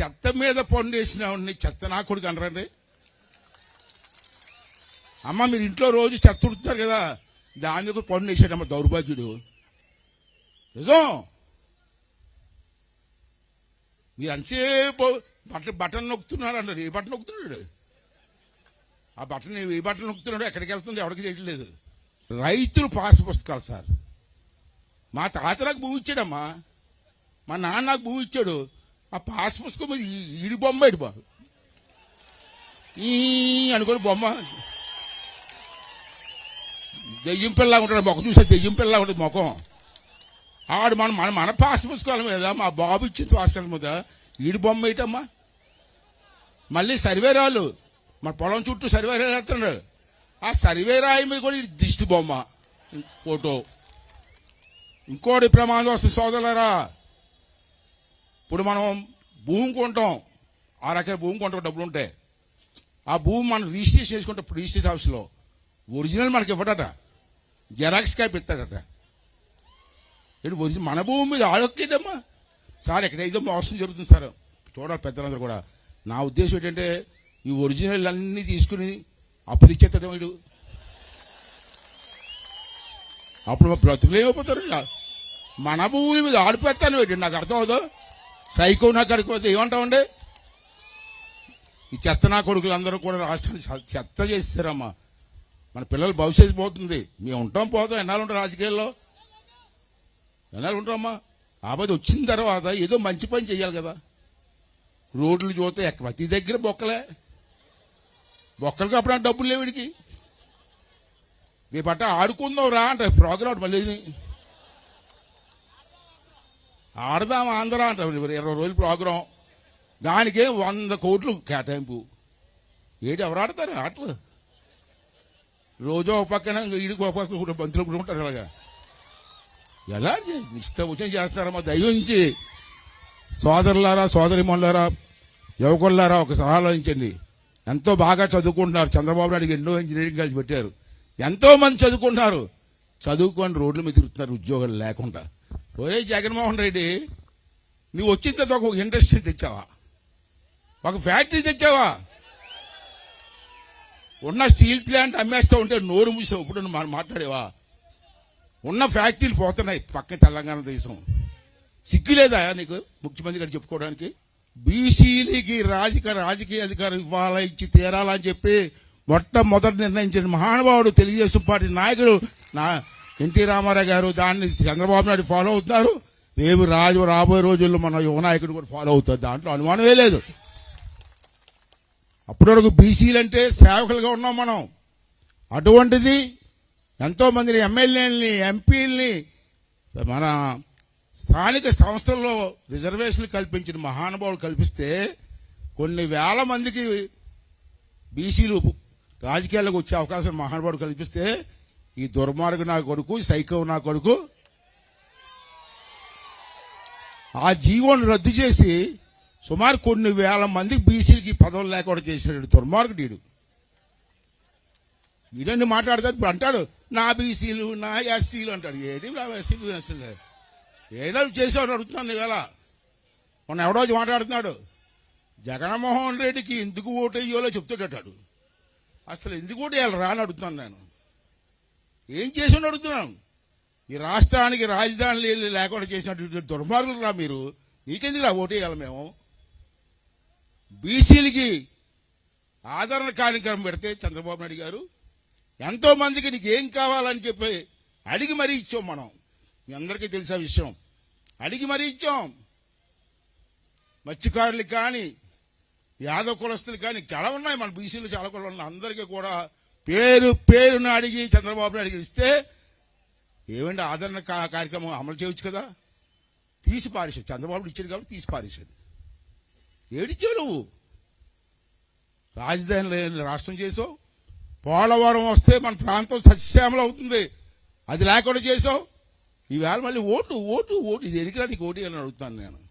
చెత్త మీద పండు వేసిన వాడిని చెత్త నా కొడుకు అనరండి. అమ్మ మీరు ఇంట్లో రోజు చెత్త ఉడుతున్నారు కదా దాని మీద పండు వేసాడమ్మ దౌర్భాగ్యుడు. నిజం? మీరు అంతసేపు బట్ట బటన్ నొక్కుతున్నారు అన్నారు ఏ బటన్ నొక్కుతున్నాడు? ఆ బటన్ ఏ బటన్ నొక్కుతున్నాడు ఎక్కడికి వెళ్తుంది ఎవరికి చేయట్లేదు రైతులు పాస్ పుస్తకాలు సార్. మా తాత నాకు భూమి ఇచ్చాడమ్మా. మా నాన్న నాకు భూమి ఇచ్చాడు. ఆ పాస్ పుస్తకం ఈడి బొమ్మ ఇటు బాబు. ఈ అనుకోని బొమ్మ. దెయ్యం పిల్లగా ఉంటాడు మొక్క చూసే దెయ్యం పిల్లగా ఉంటుంది ముఖం. ఆడు మన మన మన పాస్ పుస్తకాల మీద మా బాబు ఇచ్చిన పుస్తకాల మీద ఈడి బొమ్మ ఇటమ్మా. మళ్ళీ సర్వేరాలు మన పొలం చుట్టూ సర్వేరాలు వేస్తున్నాడు. ఆ సర్వేరాయి మీద కూడా దిష్టి బొమ్మ. ఫోటో. ఇంకోటి ప్రమాదం వస్తుంది సోదరులారా ఇప్పుడు మనం భూమి కొంటాం. ఆరు రకాల భూమి కొంటాం డబ్బులు ఉంటే. ఆ భూమి మనం రిజిస్ట్రేషన్ చేసుకుంటాం రిజిస్టర్ ఆఫీస్లో. ఒరిజినల్ మనకి ఇవ్వడట. జెరాక్స్ కాపీ ఇస్తాడట. ఇటు ఒరిజినల్? మన భూమి మీద ఆడొక్కేటమ్మా? సార్ ఇక్కడ ఏదో మోసం జరుగుతుంది సార్. చూడాలి పెద్దలందరూ కూడా. నా ఉద్దేశం ఏంటంటే ఈ ఒరిజినల్ అన్నీ తీసుకుని అప్పు తెచ్చేస్తాడు వీడు. అప్పుడు మా బ్రతుకులు ఏమైపోతారు మన భూమి మీద ఆడిపోతాను ఏంటి నాకు అర్థం అవుతుంది సైకో నాకు అడిగిపోతే ఏమంటామండి ఈ చెత్త నా కొడుకులు అందరూ కూడా రాష్ట్రాన్ని చెత్త చేస్తారమ్మా. మన పిల్లల భవిష్యత్తు పోతుంది. మేము ఉంటాం పోతాం. ఎన్నాళ్ళు ఉంటాం రాజకీయాల్లో? ఎన్నాళ్ళు ఉంటామమ్మా ఆపద వచ్చిన తర్వాత ఏదో మంచి పని చేయాలి కదా. రోడ్లు చూస్తే ఎక్క- ప్రతి దగ్గర బొక్కలే. బొక్కలకి అప్పుడు డబ్బులు లేవు వీడికి. నీ పట్ట ఆడుకుందాం రా అంటే ప్రోగ్రామ్ మళ్ళీ ఆడదాం ఆంధ్ర అంటారు. ఇరవై రోజులు ప్రోగ్రాం. దానికే వంద కోట్లు కేటాయింపు. ఏడు ఎవరు ఆడతారు? ఆటలు. రోజు ఒక పక్కన ఈడికి ఒక పక్కన కూడా బంతులు కూడా ఉంటారు అలాగా ఎలా ఇష్టం వచ్చిన చేస్తారమ్మా దయించి సోదరులారా సోదరిమణులారా యువకులారా ఒకసారి ఆలోచించండి. ఎంతో బాగా చదువుకుంటున్నారు. చంద్రబాబు నాయుడు ఎన్నో ఇంజనీరింగ్ కాలేజ్ పెట్టారు. ఎంతో మంది చదువుకుంటున్నారు. చదువుకొని రోడ్ల మీద తిరుగుతున్నారు ఉద్యోగాలు లేకుండా. ఒరే జగన్మోహన్ రెడ్డి నువ్వు వచ్చిన తర్వాత ఒక ఇండస్ట్రీ తెచ్చావా? ఒక ఫ్యాక్టరీ తెచ్చావా? ఉన్న స్టీల్ ప్లాంట్ అమ్మేస్తూ ఉంటే నోరు మూసావు ఇప్పుడు నువ్వు మాట్లాడేవా? ఉన్న ఫ్యాక్టరీలు పోతున్నాయి పక్కన తెలంగాణ దేశం. సిగ్గులేదా నీకు ముఖ్యమంత్రి గారు చెప్పుకోవడానికి? బీసీలకి రాజకీయ రాజకీయ అధికారం ఇవ్వాలా ఇచ్చి తీరాలని చెప్పి మొట్టమొదటి నిర్ణయించిన మహానుభావుడు తెలుగుదేశం పార్టీ నాయకుడు నా ఎన్టీ రామారావు గారు దాన్ని చంద్రబాబు నాయుడు ఫాలో అవుతున్నారు. రేపు రాజు రాబోయే రోజుల్లో మన యువనాయకుడు కూడా ఫాలో అవుతారు దాంట్లో అనుమానమే లేదు. అప్పటి వరకు బీసీలు అంటే సేవకులుగా ఉన్నాం మనం. అటువంటిది ఎంతో మందిని ఎమ్మెల్యేలని ఎంపీలని మన స్థానిక సంస్థల్లో రిజర్వేషన్లు కల్పించిన మహానుభావులు కల్పిస్తే కొన్ని వేల మందికి బీసీలు రాజకీయాల్లోకి వచ్చే అవకాశం మహానుభావుడు కల్పిస్తే ఈ దుర్మార్గు నా కొడుకు సైకో నా కొడుకు. ఆ జీవోను రద్దు చేసి సుమారు కొన్ని వేల మందికి బీసీలకి పదవులు లేకుండా చేసినాడు దుర్మార్గుడు వీడన్ని మాట్లాడతాడు? ఇప్పుడు అంటాడు నా బీసీలు నా ఎస్సీలు అంటాడు. ఏడి నా ఎస్సీలు ఎస్సీలు? ఏడాది చేసాడు అడుగుతున్నాను ఇవాళ మొన్న ఎవడో మాట్లాడుతున్నాడు జగన్మోహన్ రెడ్డికి ఎందుకు ఓటు వేయాలో చెప్తాడటాడు అసలు ఎందుకు ఓటు వేయాలి రా అని అడుగుతున్నాను నేను. ఏం చేసి అడుగుతున్నాం ఈ రాష్ట్రానికి రాజధాని లేకుండా చేసినటువంటి దుర్మార్గులు రా మీరు. నీకెందుకు రా ఓటు వేయాలి మేము? బీసీలకి ఆదరణ కార్యక్రమం పెడితే చంద్రబాబు నాయుడు గారు ఎంతో మందికి నీకు ఏం కావాలని చెప్పి అడిగి మరీ ఇచ్చాం మనం. మీ అందరికీ తెలిసే విషయం? అడిగి మరీ ఇచ్చాం. మత్స్యకారులకు కానీ యాదవ కులస్తులు కానీ చాలా ఉన్నాయి మన బీసీలు చాలా కూడా ఉన్నాయి అందరికీ కూడా పేరు పేరును అడిగి చంద్రబాబు అడిగి ఇస్తే ఏమంటే ఆదరణ కార్యక్రమం అమలు చేయొచ్చు కదా? తీసి పారేశాడు. చంద్రబాబు ఇచ్చాడు కాబట్టి తీసి పారేశాడు. ఏడిచ్చావు నువ్వు? రాజధాని లేని రాష్ట్రం చేసావు. పోలవరం వస్తే మన ప్రాంతం సస్యశ్యామలం అవుతుంది. అది లేకుండా చేసావు. ఈవేళ మళ్ళీ ఓటు ఓటు ఓటు. ఇది ఎదిగిరా నీకు ఓటు అని అడుగుతాను నేను.